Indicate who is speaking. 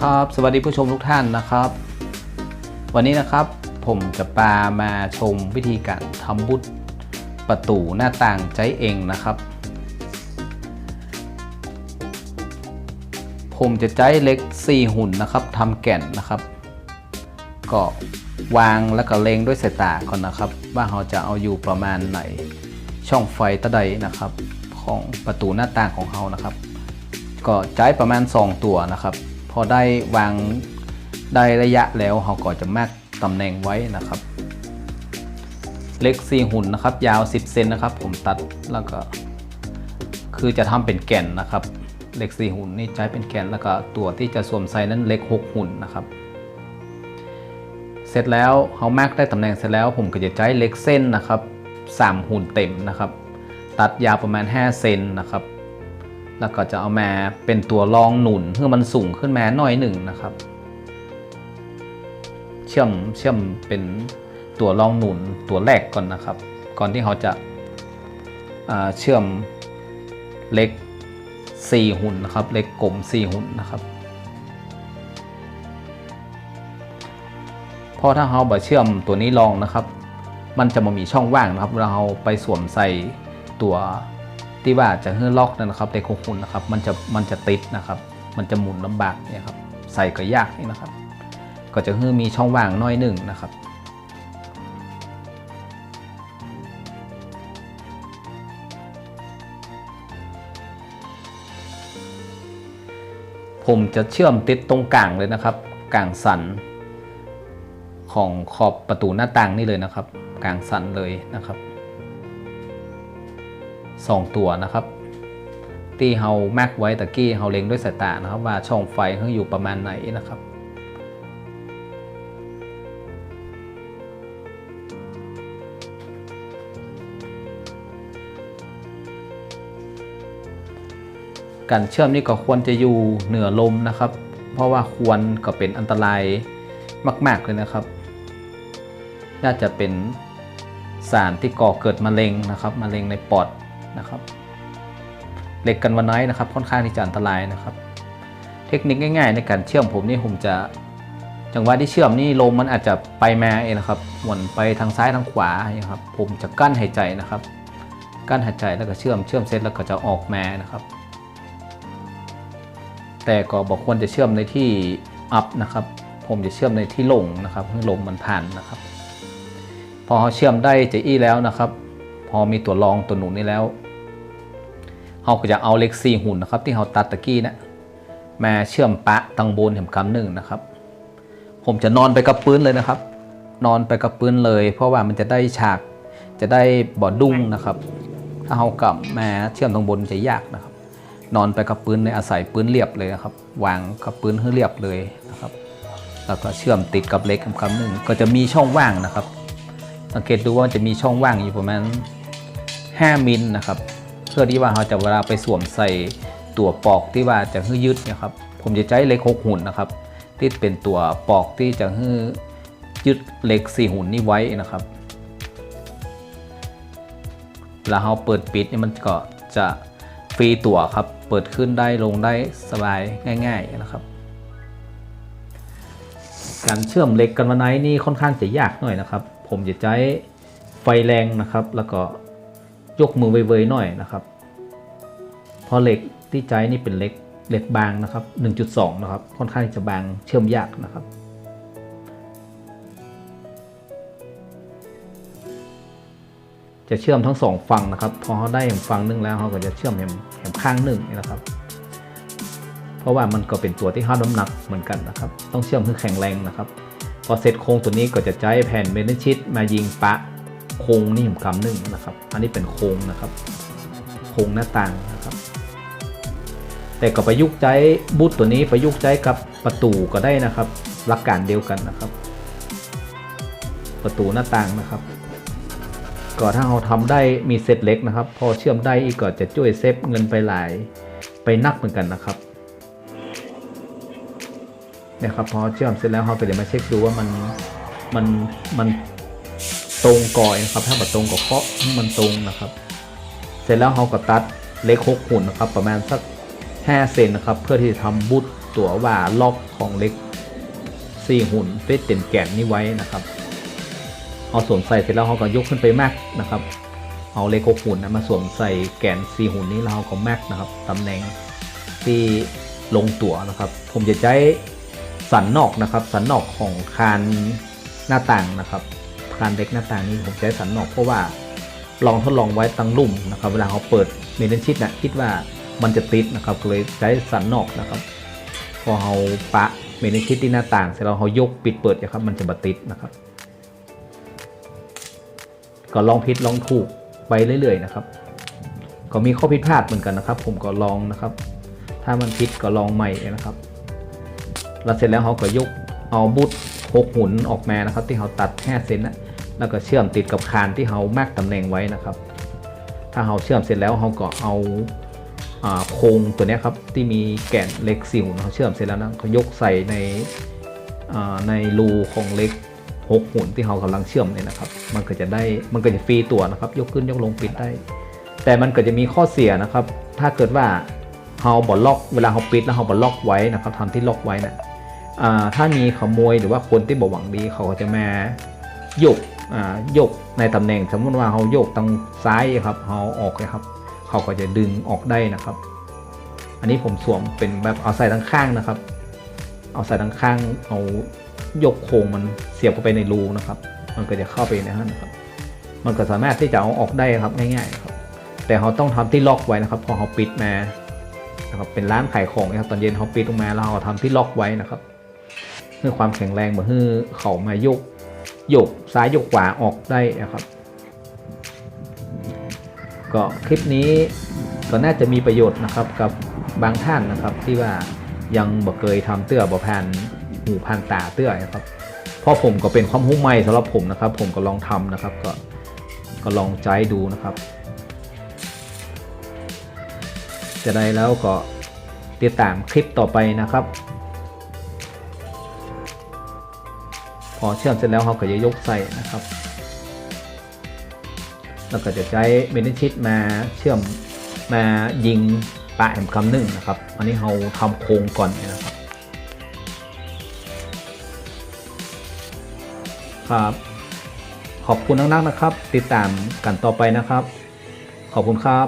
Speaker 1: ครับสวัสดีผู้ชมทุกท่านนะครับ วันนี้นะครับผมจะปามาชมวิธีการทำบุตรประตูหน้าต่างใจเองนะครับ ผมจะใช้เล็ก 4 หุ่นนะครับทำแก่นนะครับ ก็วางแล้วก็เล็งด้วยสายตาก่อนนะครับ ว่าเราจะเอาอยู่ประมาณไหนช่องไฟตะไดนะครับ ของประตูหน้าต่างของเรานะครับ ก็ใช้ประมาณ 2 ตัวนะครับ พอได้วางได้ระยะแล้วเราก็จะแมกตำแหน่งไว้นะครับ เล็ก4หุ่นนะครับ ยาว 10เซนนะครับ ผมตัดแล้วก็ คือจะทำเป็นแก่นนะครับ เล็ก4หุ่นนี่ใช้เป็นแก่นแล้วก็ตัวที่จะสวมใส่นั้นเล็ก6หุ่นนะครับเสร็จแล้วเขาแม็กได้ตำแหน่งเสร็จแล้วผมก็จะใช้เล็กเส้นนะครับ3หุ่นเต็มนะครับ ตัดยาวประมาณ 5 เซนนะครับ แล้วก็จะเอามาเป็นตัวรองหนุนเพื่อมันสูงขึ้นมาหน่อยหนึ่งนะครับ เชื่อมเชื่อมเป็นตัวรองหนุนตัวแรกก่อนนะครับ ก่อนที่เขาจะเชื่อมเล็ก 4 หุ่นนะครับเล็กกลม 4 หุ่นนะครับเพราะถ้าเราบ่เชื่อมตัวนี้ลองนะครับ มันจะมามีช่องว่างนะครับเราไปสวมใส่ตัว ที่ว่าจะให้ล็อกนั่นนะครับเล็กหกหุ่นะครับมันจะมันจะติดนะครับ มันจะหมุนลำบากเนี่ยครับใส่ก็ยากนี่นะครับ ก็จะให้มีช่องว่างน้อยหนึ่งนะครับผมจะเชื่อมติดตรงกลางเลยนะครับกลางสัน ของขอบประตูหน้าต่างนี่เลยนะครับกลางสันเลยนะครับ สองตัวนะครับที่เฮาแม็กไว้ตะกี้เฮาเล็งด้วยสายตานะครับ ว่าช่องไฟเขาอยู่ประมาณไหนนะครับ การเชื่อมนี่ก็ควรจะอยู่เหนือลมนะครับ เพราะว่าควรก็เป็นอันตรายมาก ๆ เลยนะครับ น่าจะเป็นสารที่ก่อเกิดมะเร็งนะครับมะเร็งในปอด นะครับเหล็กกันวันไนนะครับค่อนข้างที่จะอันตรายนะครับ เทคนิคง่าย ๆ ในการเชื่อมผมนี่ผมจะจังหวะที่เชื่อมนี่ลมมันอาจจะไปมาเองนะครับหวนไปทางซ้ายทางขวาอย่างครับผมจะกั้นหายใจนะครับ กั้นหายใจแล้วก็เชื่อมเชื่อมเสร็จแล้วก็จะออกมานะครับ แต่ก็บอกควรจะเชื่อมในที่อัพนะครับ ผมจะเชื่อมในที่ลงนะครับให้ลมมันผ่านนะครับ พอเชื่อมได้จะอี้แล้วนะครับ พอมีตัวรองตัวหนุนนี่แล้ว เราก็จะเอาเล็กซีหุ่นนะครับ ที่เราตัดตะกี้นะมาเชื่อมปะตังบนเห็มคำหนึ่งนะครับ ผมจะนอนไปกับปืนเลยนะครับ นอนไปกับปืนเลย เพราะว่ามันจะได้ฉากจะได้บอดุ้งนะครับ ถ้าเรากลับมาเชื่อมตรงบนจะยากนะครับ นอนไปกับปืนในอาศัยปืนเรียบเลยนะครับ วางกับปืนให้เรียบเลยนะครับ แล้วก็เชื่อมติดกับเล็กคำหนึ่งก็จะมีช่องว่างนะครับ สังเกตดูว่าจะมีช่องว่างอยู่ประมาณ5มิลนะครับ พื่อที่ว่าเราจะเวลาไปสวมใส่ตัวปอกที่ว่าจะให้ยืดนะครับ ผมจะใช้เหล็กหกหุ่นนะครับ ที่เป็นตัวปอกที่จะให้ยึดเหล็กสี่หุ่นนี้ไว้นะครับเวลาเราเปิดปิดเนี่ยมันก็จะฟรีตัวครับ เปิดขึ้นได้ลงได้สบายง่าย ๆนะครับ การเชื่อมเหล็กกันวันไนนี่ค่อนข้างจะยากหน่อยนะครับ ผมจะใช้ไฟแรงนะครับ แล้วก็ ยกมือเวยๆหน่อยนะครับเพราะเหล็กที่ใช้นี่เป็นเหล็กเหล็กบางนะครับ 1.2 นะครับ ค่อนข้างจะบางเชื่อมยากนะครับ จะเชื่อมทั้งสองฝั่งนะครับ พอเขาได้แหมฝั่งหนึ่งแล้วเขาก็จะเชื่อมแหมแหมข้างหนึ่งนะครับ เพราะว่ามันก็เป็นตัวที่ห้าน้ำหนักเหมือนกันนะครับ ต้องเชื่อมให้แข็งแรงนะครับ พอเสร็จโครงตัวนี้ก็จะใช้แผ่นเมทัลชิตมายิงปะ โครงนี่ผมคำหนึ่งนะครับ อันนี้เป็นโครงนะครับ โครงหน้าต่างนะครับ แต่ก็ประยุกต์ใช้บูตตัวนี้ประยุกต์ใช้กับประตูก็ได้นะครับ หลักการเดียวกันนะครับ ประตูหน้าต่างนะครับ ก็ถ้าเราทำได้มีเซตเล็กนะครับ พอเชื่อมได้อีกก็จะช่วยเซฟเงินไปหลายไปนักเหมือนกันนะครับเนี่ยครับพอเชื่อมเสร็จแล้วเราก็จะมาเช็คดูว่ามันมันมัน ตรงก่อยนะครับถ้าแบบตรงก็เคาะให้มันตรงนะครับ เสร็จแล้วเราก็ตัดเล็กหกหุ่นนะครับ ประมาณสัก5เซนนะครับ เพื่อที่จะทำบุตรตัวว่าล็อกของเล็กสี่หุ่นเฟสเต็นแกนนี้ไว้นะครับเอาสวมใส่เสร็จแล้วเขาก็ยกขึ้นไปแม็กนะครับ เอาเล็กหกหุ่นนะมาสวมใส่แกนสี่หุ่นนี้แล้วเราก็แม็กนะครับตำแหน่งที่ลงตัวนะครับ ผมจะใช้สันนอกนะครับ สันนอกของคานหน้าต่างนะครับ คานเล็กหน้าต่างนี้ผมใช้สันนอกเพราะว่าลองทดลองไว้ตั้งลุ่มนะครับ เวลาเขาเปิดเมนชิตนะคิดว่ามันจะติดนะครับเลยใช้สันนอกนะครับ พอเราปะเมนชิตที่หน้าต่างเสร็จแล้วเรายกปิดเปิดนะครับ มันจะบัติดนะครับ ก็ลองผิดลองถูกไปเรื่อยๆนะครับ ก็มีข้อผิดพลาดเหมือนกันนะครับ ผมก็ลองนะครับ ถ้ามันผิดก็ลองใหม่นะครับแล้วเสร็จแล้วเขาก็ยกเอาบุตรหกหุ่นออกมานะครับ ที่เขาตัด5เซนนะ แล้วก็เชื่อมติดกับคานที่เขาแมกตำแหน่งไว้นะครับ ถ้าเขาเชื่อมเสร็จแล้วเขาก็เอาโครงตัวนี้ครับที่มีแกนเล็กสิวเขาเชื่อมเสร็จแล้วนะเขายกใส่ในในรูของเหล็กหกหุ่นที่เขากำลังเชื่อมเนี่ยนะครับ มันก็จะได้มันก็จะฟรีตัวนะครับ ยกขึ้นยกลงปิดได้ แต่มันก็จะมีข้อเสียนะครับ ถ้าเกิดว่าเราบอล็อกเวลาเราปิดแล้วเราบอล็อกไว้นะครับทำที่ล็อกไว้นะอ่าถ้ามีขโมยหรือว่าคนที่บอกหวังดีเขาก็จะมาโยก ยกในตำแหน่ง สมมติว่าเรายกทางซ้ายครับเราออกครับเขาก็จะดึงออกได้นะครับ อันนี้ผมสวมเป็นแบบเอาใส่ทั้งข้างนะครับ เอาใส่ทั้งข้างเอายกโครงมันเสียบเข้าไปในรูนะครับ มันก็จะเข้าไปในนั้นนะครับ มันก็สามารถที่จะเอาออกได้ครับง่ายๆครับ แต่เขาต้องทำที่ล็อกไว้นะครับ พอเขาปิดมานะครับเป็นร้านขายของนะครับ ตอนเย็นเขาปิดลงมาแล้วเราทำที่ล็อกไว้นะครับเพื่อความแข็งแรงเหมือนเพื่อเขามาโยก โยกซ้ายโยกขวาออกได้นะครับ ก็คลิปนี้ก็น่าจะมีประโยชน์นะครับกับบางท่านนะครับที่ว่ายังบ่เคยทำเตื้อบ่ผ่านหูผ่านตาเตื้อนะครับพราะผมก็เป็นความรู้ใหม่สำหรับผมนะครับ ผมก็ลองทำนะครับก็ก็ลองใจดูนะครับ จะได้แล้วก็ติดตามคลิปต่อไปนะครับ อเชื่อมเสร็จแล้วเขาก็จะยกใส่นะครับ แล้วก็จะใช้เมนชิตมาเชื่อมมายิงปลาแอมคำหนึ่งนะครับ อันนี้เราทำโครงก่อนนะครับ ครับ ขอบคุณนักๆนะครับ ติดตามกันต่อไปนะครับ ขอบคุณครับ